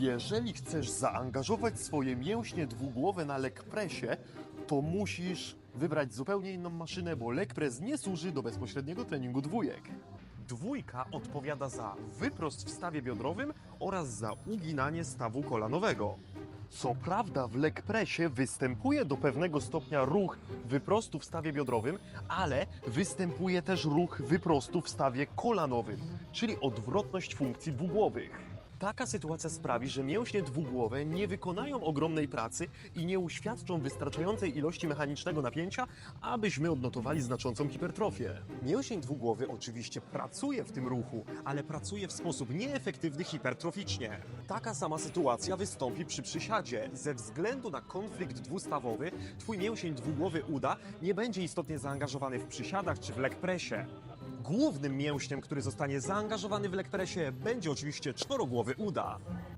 Jeżeli chcesz zaangażować swoje mięśnie dwugłowe na leg presie, to musisz wybrać zupełnie inną maszynę, bo leg press nie służy do bezpośredniego treningu dwójek. Dwójka odpowiada za wyprost w stawie biodrowym oraz za uginanie stawu kolanowego. Co prawda w leg pressie występuje do pewnego stopnia ruch wyprostu w stawie biodrowym, ale występuje też ruch wyprostu w stawie kolanowym, czyli odwrotność funkcji dwugłowych. Taka sytuacja sprawi, że mięśnie dwugłowe nie wykonają ogromnej pracy i nie uświadczą wystarczającej ilości mechanicznego napięcia, abyśmy odnotowali znaczącą hipertrofię. Mięsień dwugłowy oczywiście pracuje w tym ruchu, ale pracuje w sposób nieefektywny hipertroficznie. Taka sama sytuacja wystąpi przy przysiadzie. Ze względu na konflikt dwustawowy, twój mięsień dwugłowy uda nie będzie istotnie zaangażowany w przysiadach czy w leg pressie. Głównym mięśniem, który zostanie zaangażowany w leg pressie, będzie oczywiście czworogłowy uda.